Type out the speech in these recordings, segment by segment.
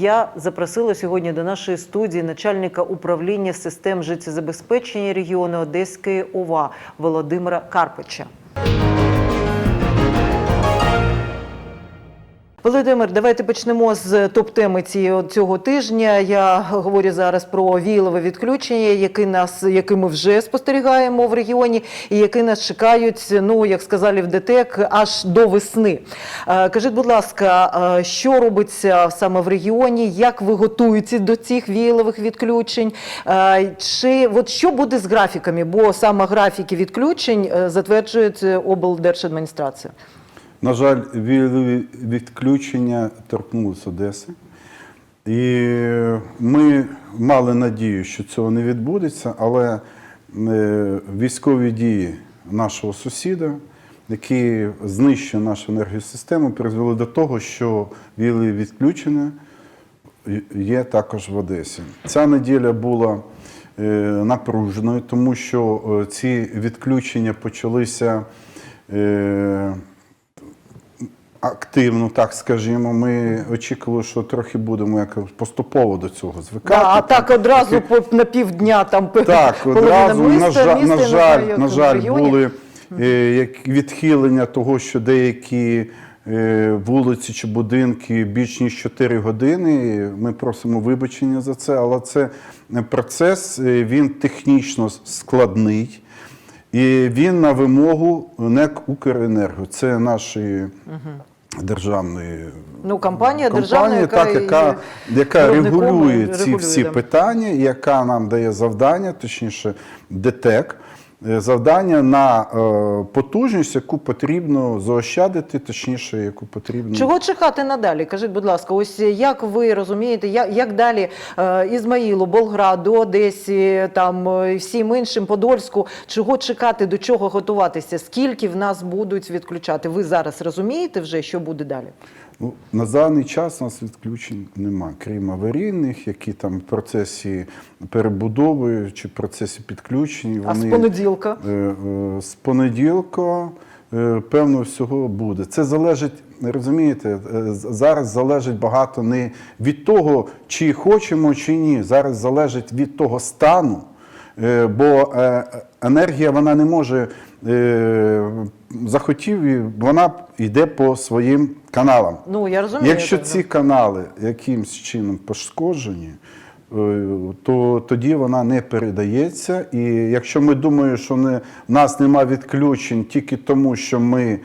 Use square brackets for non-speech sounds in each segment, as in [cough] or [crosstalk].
Я запросила сьогодні до нашої студії начальника управління систем життєзабезпечення регіону Одеської ОВА Володимира Карпича. Володимир, давайте почнемо з топ-теми цього тижня. Я говорю зараз про віялове відключення, яке нас, яке ми вже спостерігаємо в регіоні, і які нас чекають, ну як сказали в ДТЕК, аж до весни. Е, Кажіть, будь ласка, е, що робиться саме в регіоні? Як ви готуєтеся до цих віялових відключень? Е, Чи от що буде з графіками? Бо саме графіки відключень затверджують облдержадміністрація. На жаль, відключення торкнулись Одеси. І ми мали надію, що цього не відбудеться, але е, військові дії нашого сусіда, які знищує нашу енергосистему, призвели до того, що віялові відключення є також в Одесі. Ця неділя була е, напруженою, тому що е, ці відключення почалися. Е, активно, так скажімо. Ми очікували, що трохи будемо якось поступово до цього звикати. Да, а так одразу по, на півдня там Так, одразу, міста, на жаль, міста, на жаль, як на жаль, були е, як відхилення того, що деякі е, вулиці чи будинки більш ніж 4 години. Ми просимо вибачення за це, але це процес, е, він технічно складний. І він на вимогу НЕК Укренерго. Це нашої державної Ну, компанія яка так, і яка, яка регулює ці регулює, всі да. питання, яка нам дає завдання, точніше, ДТЕК, завдання на е, потужність, яку потрібно заощадити, точніше, яку потрібно. Чого чекати надалі? Кажіть, будь ласка, ось як ви розумієте, як, як далі е, Ізмаїлу, Болграду, Одесі, там е, всім іншим Подольську, чого чекати, до чого готуватися? Скільки в нас будуть відключати? Ви зараз розумієте вже, що буде далі? Ну, на даний час у нас відключень нема, крім аварійних, які там в процесі перебудови чи в процесі підключень. А з понеділка? Е, е, З понеділка, е, певно, всього буде. Це залежить, розумієте, е, зараз залежить багато не від того, чи хочемо, чи ні. Зараз залежить від того стану. Е, Бо е, енергія вона не може е, захотів, і вона йде по своїм каналам. Ну я розумію. Якщо ці канали якимось чином пошкоджені, то тоді вона не передається. І якщо ми думаємо, що не, в нас нема відключень тільки тому, що ми.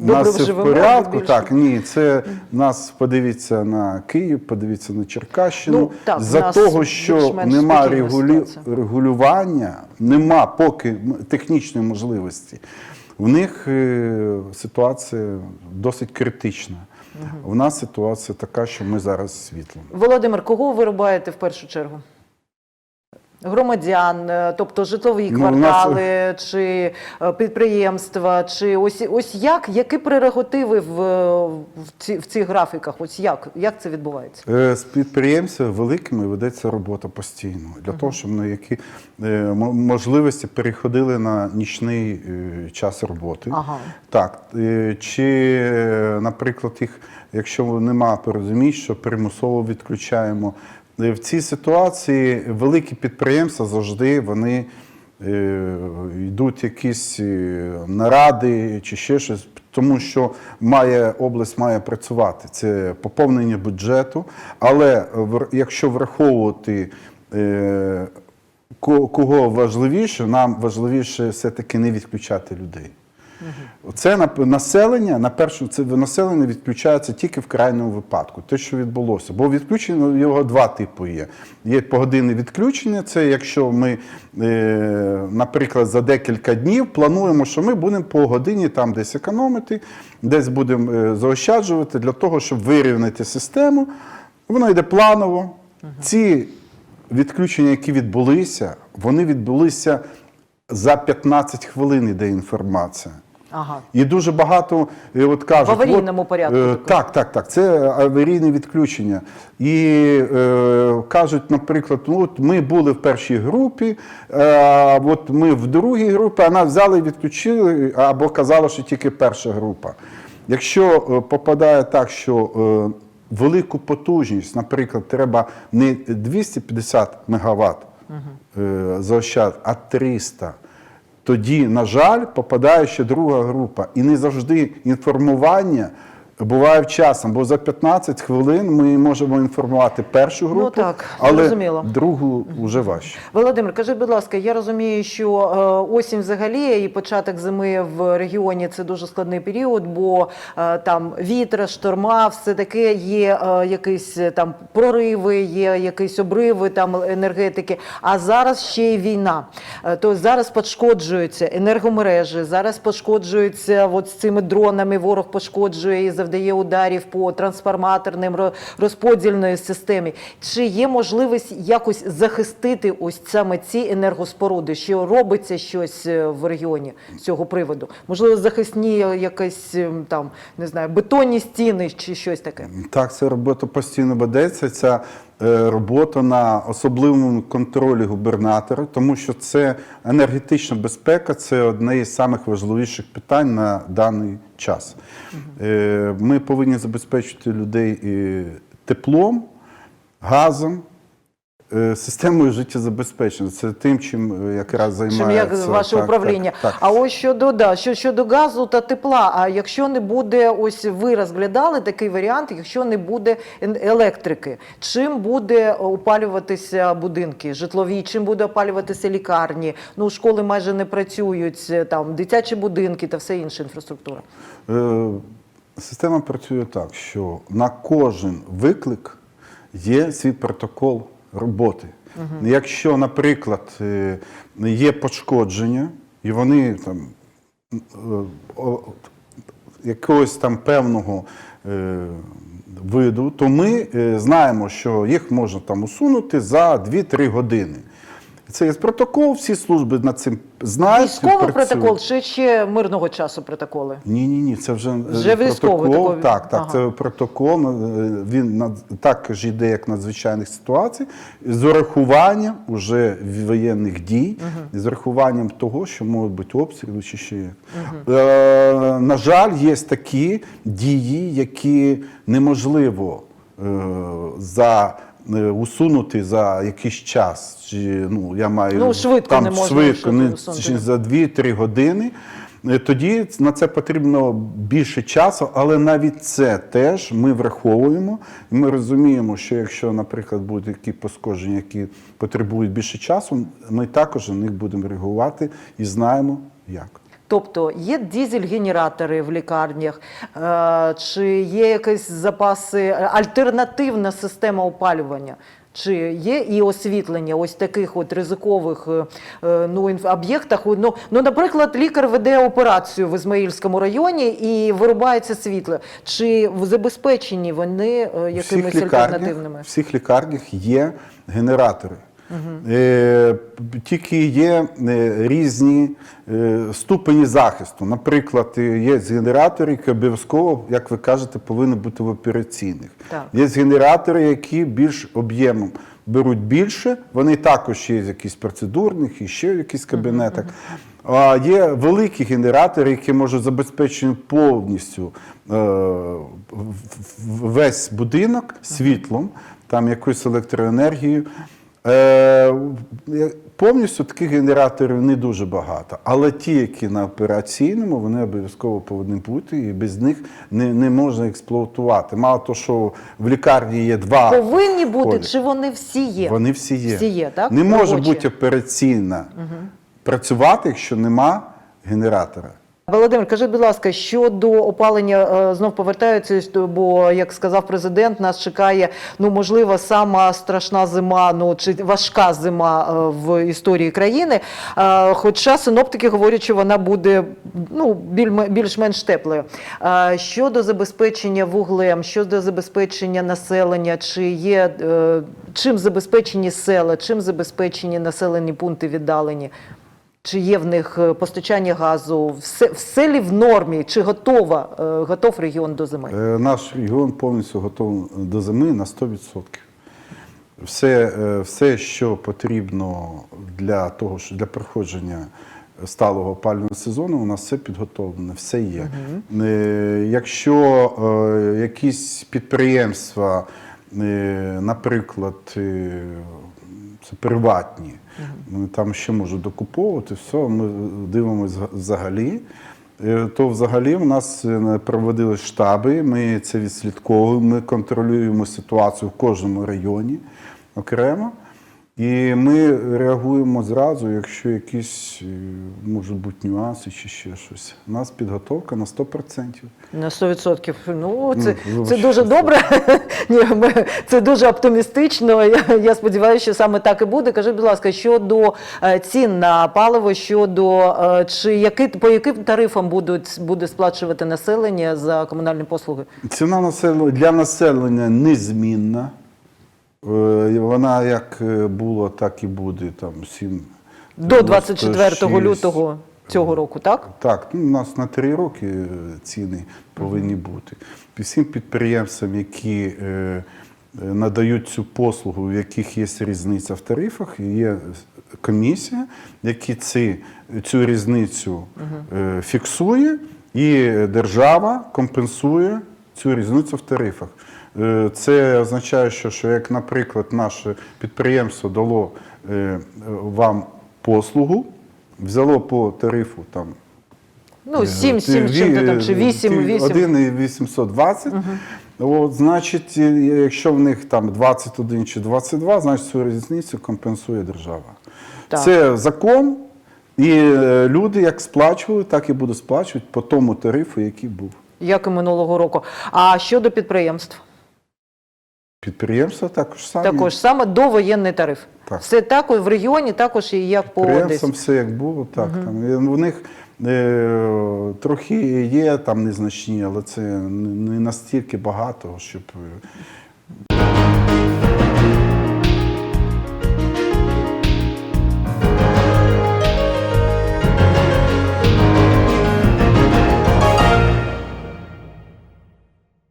Добре нас все в порядку, так ні, це нас подивіться на Київ, подивіться на Черкащину. Ну, так, За того, що нема регулю... регулювання, нема поки технічної можливості. В них е, ситуація досить критична. У нас ситуація така, що ми зараз світлом. Володимир, кого ви рубаєте в першу чергу? Громадян, е, тобто житлові Ну, нас- квартали, чи е, підприємства, чи ось ось як, які прерогативи в, е, в, ці, в цих графіках? Ось як, як це відбувається? Е, З підприємцями великими ведеться робота постійно для того, щоб на які е, можливості переходили на нічний е, час роботи. Ага. Так, е, чи, е, наприклад, їх, якщо нема порозумінь, що примусово відключаємо. Е, В цій ситуації великі підприємства завжди вони е, йдуть якісь е, наради чи ще щось, тому що має область має працювати. Це поповнення бюджету. Але якщо враховувати кого важливіше, нам важливіше все-таки не відключати людей. Це на- населення, на першу це населення відключається тільки в крайньому випадку, те, що відбулося. Бо відключення його два типи є. Є погодинне відключення, це якщо ми, е, наприклад, за декілька днів плануємо, що ми будемо по годині там десь економити, десь будемо е, заощаджувати для того, щоб вирівняти систему. Воно йде планово. Ці відключення, які відбулися, вони відбулися за 15 хвилин, іде інформація. Ага. І дуже багато е, от кажуть, В аварійному от, порядку е, також. Так, так, так. Це аварійне відключення. І е, кажуть, наприклад, ну от ми були в першій групі, е, от ми в другій групі, а нас взяли і відключили, або казали, що тільки перша група. Якщо е, попадає так, що велику потужність. Наприклад, треба не 250 МВт е, заощад, а 300. Тоді, на жаль, попадає ще друга група. І не завжди інформування буває вчасно, бо за 15 хвилин ми можемо інформувати першу групу, Ну так, але зрозуміло. другу вже важче. Володимир, кажи, будь ласка, я розумію, що е, осінь взагалі і початок зими в регіоні це дуже складний період, бо е, там вітер, шторма, все таке є е, якісь там прориви, є якісь обриви там енергетики. А зараз ще й війна. То зараз пошкоджуються енергомережі, зараз пошкоджуються от з цими дронами. Ворог пошкоджує і завдає ударів по трансформаторним ро- розподільної системі. Чи є можливість якось захистити ось саме ці енергоспоруди? Що робиться щось е, в регіоні з цього приводу? Можливо, захисні якесь ем, там не знаю, бетонні стіни чи щось таке? Так, це робота постійно ведеться. Ця е, робота на особливому контролі губернатора, тому що це енергетична безпека це одне із самих важливіших питань на даний час. Е, Ми повинні забезпечити людей е, теплом, газом. Е, Системою життєзабезпечення це тим, чим е, якраз Чим займається як ваше так, управління? Так, так. А ось щодо да, що щодо газу та тепла. А якщо не буде, ось ви розглядали такий варіант, якщо не буде електрики, чим буде опалюватися будинки житлові, чим буде опалюватися лікарні? Ну школи майже не працюють, е, там дитячі будинки та все інша інфраструктура. Е, Система працює так, що на кожен виклик є свій протокол роботи. Якщо, наприклад, е, є пошкодження, і вони там е, якогось там певного е, виду, то ми знаємо, що їх можна там усунути за 2-3 години. Це є протокол, всі служби над цим знають. Військовий протокол чи ще мирного часу протоколи? Ні, ні, ні, це вже, е, Вже протокол. такий. Так, так, Ага. це протокол. е, Він над- також йде як надзвичайних ситуацій, з урахуванням уже воєнних дій, і з урахуванням того, що можуть бути обстріли чи ще як. Е, на жаль, є такі дії, які неможливо е, за. Е, Усунути за якийсь час, чи ну я маю Ну, швидко там не можна швидко, не, усунути. чи за 2-3 години. Е, Тоді на це потрібно більше часу, але навіть це теж ми враховуємо. Ми розуміємо, що якщо, наприклад, будуть які пошкодження, які потребують більше часу, ми також на них будемо реагувати і знаємо як. Тобто є дізель-генератори в лікарнях, е, чи є якісь запаси, альтернативна система опалювання? Чи є і освітлення ось таких от ризикових е, е, ну, об'єктах? Ну, ну, наприклад, лікар веде операцію в Ізмаїльському районі і вирубається світло. Чи забезпечені вони якимись всіх альтернативними? в всіх лікарнях є генератори. Е, тільки є е, різні е, ступені захисту. Наприклад, є генератори, які обов'язково, як ви кажете, повинні бути в операційних. Так. Є генератори, які більш об'ємом беруть більше, вони також є з якісь процедурних і ще в якихось кабінетах. А є великі генератори, які можуть забезпечити повністю в- в- весь будинок світлом, там якоюсь електроенергією. Е, повністю таких генераторів не дуже багато. Але ті, які на операційному, вони обов'язково повинні бути, і без них не, не можна експлуатувати. Мало того, що в лікарні є два. Повинні бути, чи вони всі є? Вони всі є. Всі є, так? Не може бути операційна працювати, якщо нема генератора. Володимир, кажи, будь ласка, щодо опалення, е, знов повертаються, бо як сказав президент, нас чекає ну можливо сама страшна зима, ну чи важка зима е, в історії країни. Е, Хоча синоптики говорять, що вона буде ну біль- більш-менш теплою. Щодо забезпечення вуглем, щодо забезпечення населення, чи є чим забезпечені села, чим забезпечені населені пункти віддалені? Чи є в них е, постачання газу? Все, все лі в нормі? Чи готова, е, готов регіон до зими? Е, Наш регіон повністю готовий до зими на 100%. Все, все що потрібно для того, що для проходження сталого опалювального сезону у нас все підготовлено, все є. Е, Якщо якісь підприємства, наприклад, це приватні, вони там ще можуть докуповувати, все, ми дивимося взагалі. Е, То взагалі в нас е, проводили штаби, ми це відслідковуємо, ми контролюємо ситуацію в кожному районі окремо. І ми реагуємо зразу, якщо якісь е, можуть бути нюанси чи ще щось. У нас підготовка на 100%. На 100%. Ну, це, Ну, це дуже добре. [laughs] Ні, ми, це дуже оптимістично. Я, я сподіваюся, що саме так і буде. Кажи, будь ласка, щодо е, цін на паливо, щодо е, чи які, по яким тарифам будуть, буде сплачувати населення за комунальні послуги? Ціна населення для населення незмінна. Е, Вона як е, була, так і буде. Там 7, До 24 лютого цього року, так? Так, ну, у нас на три роки е, ціни повинні бути. Всім підприємствам, які надають цю послугу, в яких є різниця в тарифах, є комісія, які ці, цю різницю е, фіксує, і держава компенсує цю різницю в тарифах. Е, Це означає, що, що як, наприклад, наше підприємство дало е, вам послугу, взяло по тарифу там Ну, 7, 7 чим-то там, чи 8, 8. 1 і 820. От, значить, е, якщо в них там 21 чи 22, значить цю різницю компенсує держава. Так. Це закон, і е, люди як сплачували, так і будуть сплачувати по тому тарифу, який був. Як і минулого року. А щодо підприємств? Підприємства також саме Також саме довоєнний тариф. Так. Все так в регіоні, також і як по Підприємствам Одесі. все як було, так. Там. В У них е, трохи є там незначні, але це не не настільки багато, щоб. е,